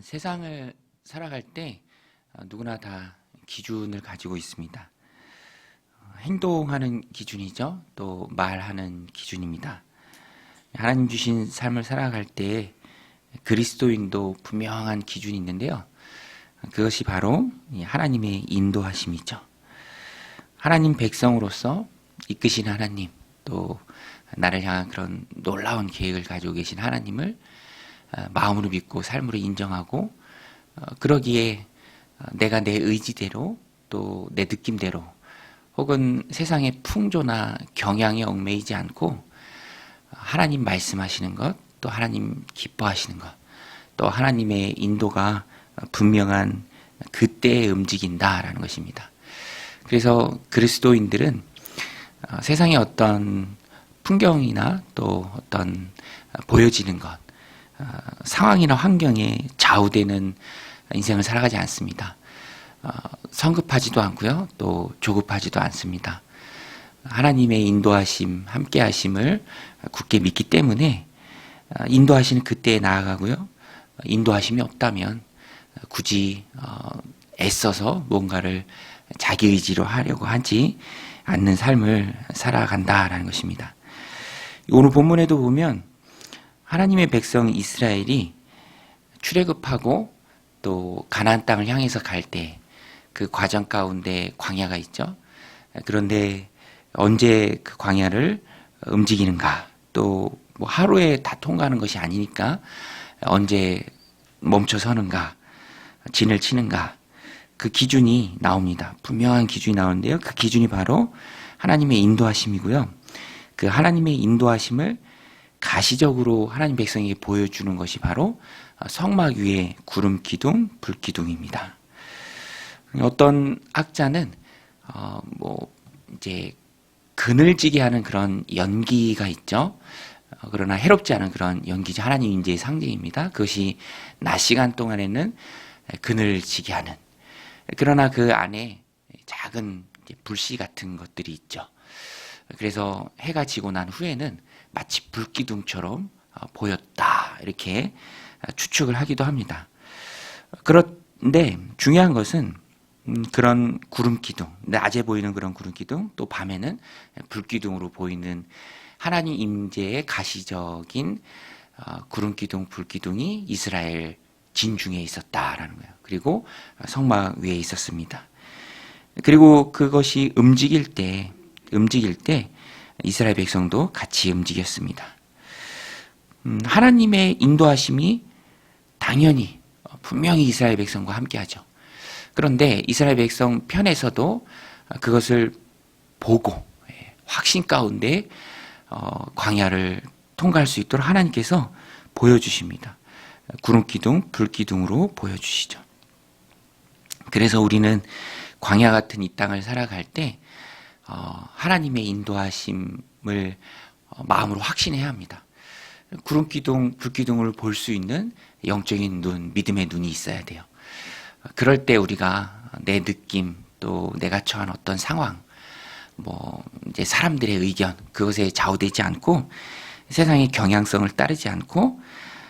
세상을 살아갈 때 어, 누구나 다 기준을 가지고 있습니다. 어, 행동하는 기준이죠. 또 말하는 기준입니다. 하나님 주신 삶을 살아갈 때 그리스도인도 분명한 기준이 있는데요. 그것이 바로 이 하나님의 인도하심이죠. 하나님 백성으로서 이끄신 하나님, 또 나를 향한 그런 놀라운 계획을 가지고 계신 하나님을 어, 마음으로 믿고 삶으로 인정하고 어, 그러기에 어, 내가 내 의지대로 또 내 느낌대로 혹은 세상의 풍조나 경향에 얽매이지 않고 하나님 말씀하시는 것, 또 하나님 기뻐하시는 것, 또 하나님의 인도가 분명한 그때에 움직인다라는 것입니다. 그래서 그리스도인들은 어, 세상의 어떤 풍경이나 또 어떤 보여지는 것, 어, 상황이나 환경에 좌우되는 인생을 살아가지 않습니다. 어, 성급하지도 않고요, 또 조급하지도 않습니다. 하나님의 인도하심, 함께하심을 굳게 믿기 때문에 어, 인도하시는 그때에 나아가고요. 인도하심이 없다면 굳이 어, 애써서 뭔가를 자기 의지로 하려고 하지 않는 삶을 살아간다라는 것입니다. 오늘 본문에도 보면 하나님의 백성 이스라엘이 출애굽하고 또 가나안 땅을 향해서 갈 때 그 과정 가운데 광야가 있죠. 그런데 언제 그 광야를 움직이는가 또 뭐 하루에 다 통과하는 것이 아니니까 언제 멈춰 서는가 진을 치는가 그 기준이 나옵니다. 분명한 기준이 나오는데요. 그 기준이 바로 하나님의 인도하심이고요. 그 하나님의 인도하심을 가시적으로 하나님 백성에게 보여주는 것이 바로 성막 위에 구름 기둥, 불 기둥입니다. 어떤 학자는 어 뭐 이제 그늘지게 하는 그런 연기가 있죠. 어, 그러나 해롭지 않은 그런 연기죠. 하나님 인재의 상징입니다. 그것이 낮 시간 동안에는 그늘지게 하는. 그러나 그 안에 작은 불씨 같은 것들이 있죠. 그래서 해가 지고 난 후에는 마치 불기둥처럼 어, 보였다. 이렇게 추측을 하기도 합니다. 그런데 중요한 것은 음, 그런 구름 기둥, 낮에 보이는 그런 구름 기둥, 또 밤에는 불 기둥으로 보이는 하나님 임재의 가시적인 어, 구름 기둥, 불 기둥이 이스라엘 진중에 있었다라는 거예요. 그리고 성막 위에 있었습니다. 그리고 그것이 움직일 때, 움직일 때 이스라엘 백성도 같이 움직였습니다. 음, 하나님의 인도하심이 당연히 어, 분명히 이스라엘 백성과 함께하죠. 그런데 이스라엘 백성 편에서도 그것을 보고 예, 확신 가운데 어, 광야를 통과할 수 있도록 하나님께서 보여주십니다. 구름 기둥, 불 기둥으로 보여주시죠. 그래서 우리는 광야 같은 이 땅을 살아갈 때 어, 하나님의 인도하심을 어, 마음으로 확신해야 합니다. 구름 기둥, 불 기둥을 볼 수 있는 영적인 눈, 믿음의 눈이 있어야 돼요. 그럴 때 우리가 내 느낌 또 내가 처한 어떤 상황 뭐 이제 사람들의 의견 그것에 좌우되지 않고 세상의 경향성을 따르지 않고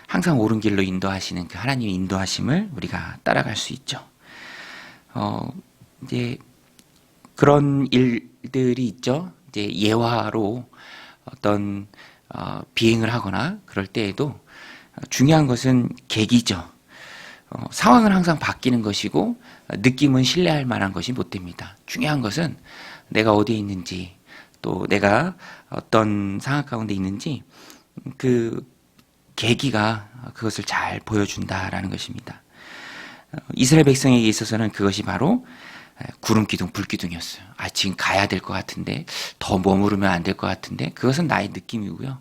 항상 옳은 길로 인도하시는 그 하나님의 인도하심을 우리가 따라갈 수 있죠. 어 이제 그런 일 들이 있죠. 이제 예화로 어떤 어, 비행을 하거나 그럴 때에도 중요한 것은 계기죠. 어, 상황은 항상 바뀌는 것이고 느낌은 신뢰할 만한 것이 못 됩니다. 중요한 것은 내가 어디에 있는지 또 내가 어떤 상황 가운데 있는지 그 계기가 그것을 잘 보여준다라는 것입니다. 어, 이스라엘 백성에게 있어서는 그것이 바로 구름 기둥, 불 기둥이었어요. 아, 지금 가야 될 것 같은데, 더 머무르면 안 될 것 같은데, 그것은 나의 느낌이고요.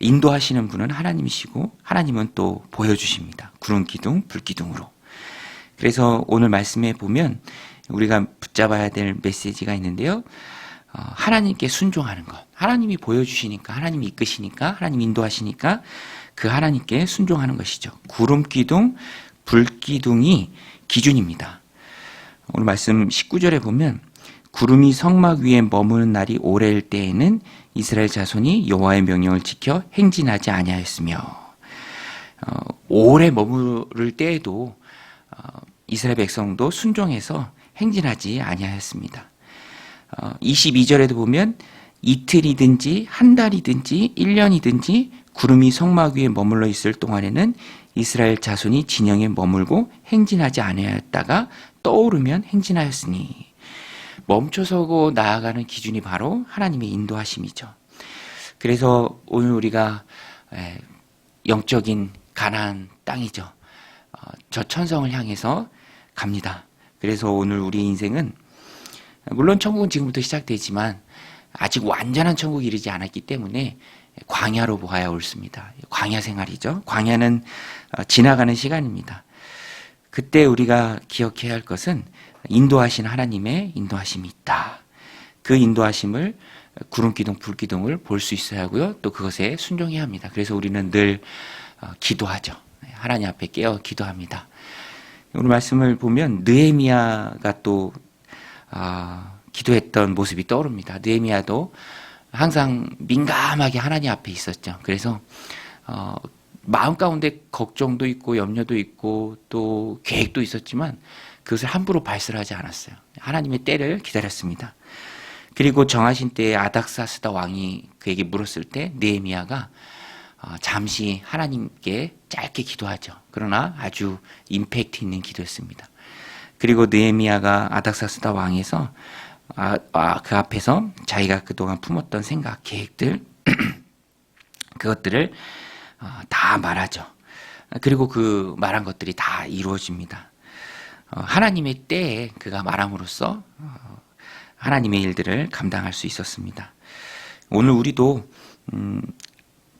인도하시는 분은 하나님이시고, 하나님은 또 보여주십니다. 구름 기둥, 불 기둥으로. 그래서 오늘 말씀에 보면, 우리가 붙잡아야 될 메시지가 있는데요. 어, 하나님께 순종하는 것. 하나님이 보여주시니까, 하나님이 이끄시니까, 하나님 인도하시니까, 그 하나님께 순종하는 것이죠. 구름 기둥, 불 기둥이 기준입니다. 오늘 말씀 19절에 보면 구름이 성막 위에 머무는 날이 오래일 때에는 이스라엘 자손이 여호와의 명령을 지켜 행진하지 아니하였으며 어, 오래 머무를 때에도 어, 이스라엘 백성도 순종해서 행진하지 아니하였습니다. 어, 22절에도 보면 이틀이든지 한 달이든지 1년이든지 구름이 성막 위에 머물러 있을 동안에는 이스라엘 자손이 진영에 머물고 행진하지 아니하였다가 떠오르면 행진하였으니 멈춰서고 나아가는 기준이 바로 하나님의 인도하심이죠. 그래서 오늘 우리가 에, 영적인 가나안 땅이죠. 어, 저 천성을 향해서 갑니다. 그래서 오늘 우리 인생은 물론 천국은 지금부터 시작되지만 아직 완전한 천국이 이르지 않았기 때문에 광야로 보아야 옳습니다. 광야 생활이죠. 광야는 어, 지나가는 시간입니다. 그때 우리가 기억해야 할 것은 인도하신 하나님의 인도하심이 있다. 그 인도하심을 구름 기둥, 불 기둥을 볼 수 있어야 하고요. 또 그것에 순종해야 합니다. 그래서 우리는 늘 어, 기도하죠. 하나님 앞에 깨어 기도합니다. 오늘 말씀을 보면 느헤미야가 또 아, 기도했던 모습이 떠오릅니다. 느헤미야도 항상 민감하게 하나님 앞에 있었죠. 그래서 어, 마음 가운데 걱정도 있고 염려도 있고 또 계획도 있었지만 그것을 함부로 발설하지 않았어요. 하나님의 때를 기다렸습니다. 그리고 정하신 때에 아닥사스다 왕이 그에게 물었을 때 느헤미야가 어, 잠시 하나님께 짧게 기도하죠. 그러나 아주 임팩트 있는 기도였습니다. 그리고 느헤미야가 아닥사스다 왕에서 아, 아, 그 앞에서 자기가 그동안 품었던 생각, 계획들 그것들을 어, 다 말하죠. 그리고 그 말한 것들이 다 이루어집니다. 어, 하나님의 때에 그가 말함으로써 어, 하나님의 일들을 감당할 수 있었습니다. 오늘 우리도 음,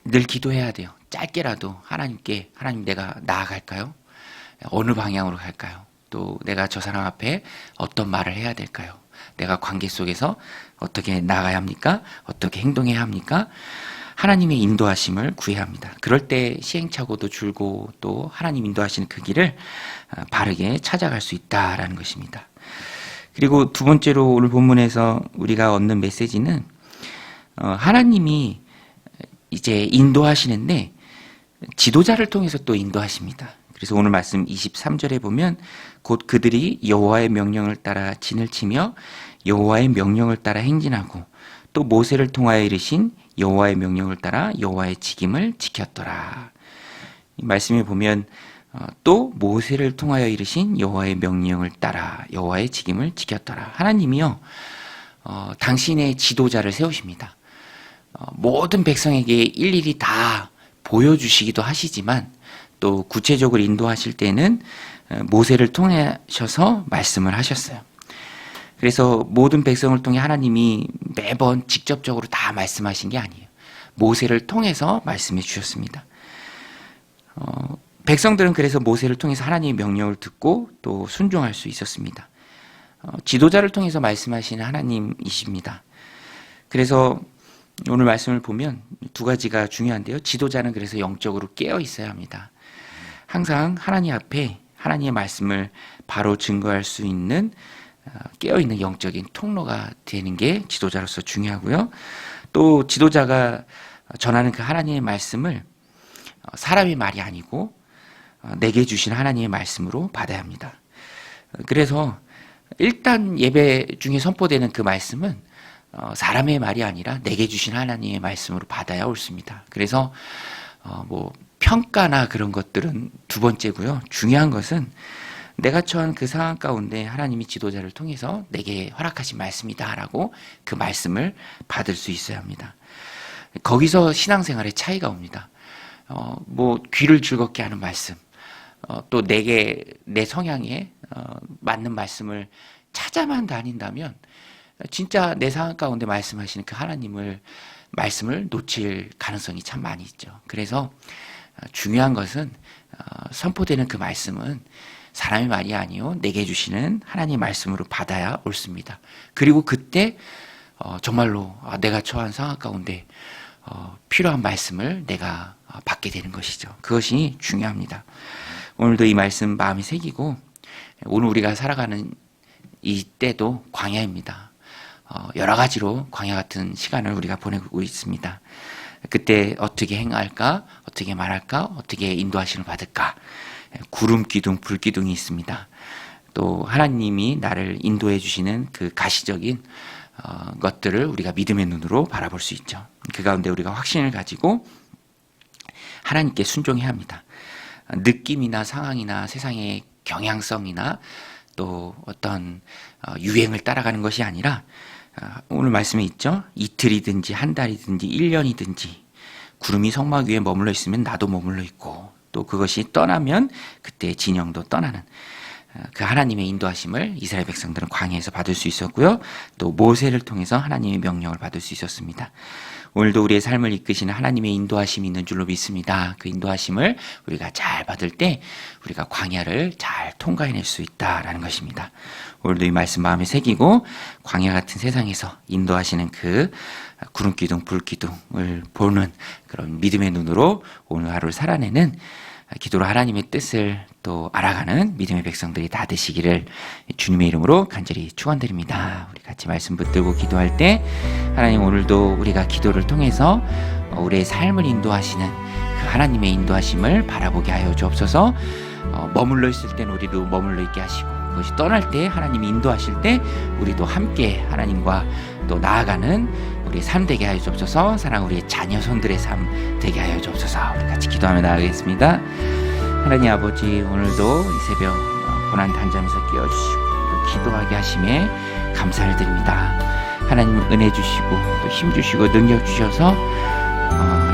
늘 기도해야 돼요. 짧게라도 하나님께 하나님 내가 나아갈까요? 어느 방향으로 갈까요? 또 내가 저 사람 앞에 어떤 말을 해야 될까요? 내가 관계 속에서 어떻게 나가야 합니까? 어떻게 행동해야 합니까? 하나님의 인도하심을 구해야 합니다. 그럴 때 시행착오도 줄고 또 하나님 인도하시는 그 길을 어, 바르게 찾아갈 수 있다라는 것입니다. 그리고 두 번째로 오늘 본문에서 우리가 얻는 메시지는 어, 하나님이 이제 인도하시는데 지도자를 통해서 또 인도하십니다. 그래서 오늘 말씀 23절에 보면 곧 그들이 여호와의 명령을 따라 진을 치며 여호와의 명령을 따라 행진하고 또 모세를 통하여 이르신 여호와의 명령을 따라 여호와의 직임을 지켰더라. 이 말씀에 보면 어, 또 모세를 통하여 이르신 여호와의 명령을 따라 여호와의 직임을 지켰더라. 하나님이요 어, 당신의 지도자를 세우십니다. 어, 모든 백성에게 일일이 다 보여주시기도 하시지만 또 구체적으로 인도하실 때는 어, 모세를 통하셔서 말씀을 하셨어요. 그래서 모든 백성을 통해 하나님이 매번 직접적으로 다 말씀하신 게 아니에요. 모세를 통해서 말씀해 주셨습니다. 어, 백성들은 그래서 모세를 통해서 하나님의 명령을 듣고 또 순종할 수 있었습니다. 어, 지도자를 통해서 말씀하시는 하나님이십니다. 그래서 오늘 말씀을 보면 두 가지가 중요한데요. 지도자는 그래서 영적으로 깨어 있어야 합니다. 항상 하나님 앞에 하나님의 말씀을 바로 증거할 수 있는 어, 깨어있는 영적인 통로가 되는 게 지도자로서 중요하고요. 또 지도자가 전하는 그 하나님의 말씀을 어, 사람의 말이 아니고 어, 내게 주신 하나님의 말씀으로 받아야 합니다. 그래서 일단 예배 중에 선포되는 그 말씀은 사람의 말이 아니라 내게 주신 하나님의 말씀으로 받아야 옳습니다. 그래서 뭐 평가나 그런 것들은 두 번째고요. 중요한 것은 내가 처한 그 상황 가운데 하나님이 지도자를 통해서 내게 허락하신 말씀이다라고 그 말씀을 받을 수 있어야 합니다. 거기서 신앙생활의 차이가 옵니다. 어, 뭐 귀를 즐겁게 하는 말씀, 어, 또 내게 내 성향에 어, 맞는 말씀을 찾아만 다닌다면 진짜 내 상황 가운데 말씀하시는 그 하나님을 말씀을 놓칠 가능성이 참 많이 있죠. 그래서 어, 중요한 것은 어, 선포되는 그 말씀은 사람의 말이 아니요 내게 주시는 하나님 말씀으로 받아야 옳습니다. 그리고 그때 어, 정말로 아, 내가 처한 상황 가운데 어, 필요한 말씀을 내가 어, 받게 되는 것이죠. 그것이 중요합니다. 오늘도 이 말씀 마음이 새기고 오늘 우리가 살아가는 이 때도 광야입니다. 어, 여러 가지로 광야 같은 시간을 우리가 보내고 있습니다. 그때 어떻게 행할까? 어떻게 말할까? 어떻게 인도하심을 받을까? 구름 기둥, 불 기둥이 있습니다. 또 하나님이 나를 인도해 주시는 그 가시적인 어, 것들을 우리가 믿음의 눈으로 바라볼 수 있죠. 그 가운데 우리가 확신을 가지고 하나님께 순종해야 합니다. 느낌이나 상황이나 세상의 경향성이나 또 어떤 어, 유행을 따라가는 것이 아니라 어, 오늘 말씀에 있죠. 이틀이든지 한 달이든지 1년이든지 구름이 성막 위에 머물러 있으면 나도 머물러 있고 또 그것이 떠나면 그때 진영도 떠나는 어, 그 하나님의 인도하심을 이스라엘 백성들은 광야에서 받을 수 있었고요. 또 모세를 통해서 하나님의 명령을 받을 수 있었습니다. 오늘도 우리의 삶을 이끄시는 하나님의 인도하심이 있는 줄로 믿습니다. 그 인도하심을 우리가 잘 받을 때 우리가 광야를 잘 통과해낼 수 있다라는 것입니다. 오늘도 이 말씀 마음에 새기고 광야 같은 세상에서 인도하시는 그 구름 기둥, 불 기둥을 보는 그런 믿음의 눈으로 오늘 하루를 살아내는 기도로 하나님의 뜻을 또 알아가는 믿음의 백성들이 다 되시기를 주님의 이름으로 간절히 축원드립니다. 우리 같이 말씀 붙들고 기도할 때 하나님 오늘도 우리가 기도를 통해서 우리의 삶을 인도하시는 그 하나님의 인도하심을 바라보게 하여 주옵소서. 어, 머물러 있을 때는 우리도 머물러 있게 하시고 그것이 떠날 때 하나님이 인도하실 때 우리도 함께 하나님과 또 나아가는 우리 삶 되게 하여 주옵소서. 사랑 우리의 자녀 손들의 삶 되게 하여 주옵소서. 우리 같이 기도하며 나아가겠습니다. 하나님 아버지 오늘도 이 새벽 어, 고난 단잠에서 깨어주시고 또 기도하게 하심에 감사를 드립니다. 하나님 은혜 주시고 또 힘 주시고 능력 주셔서 어,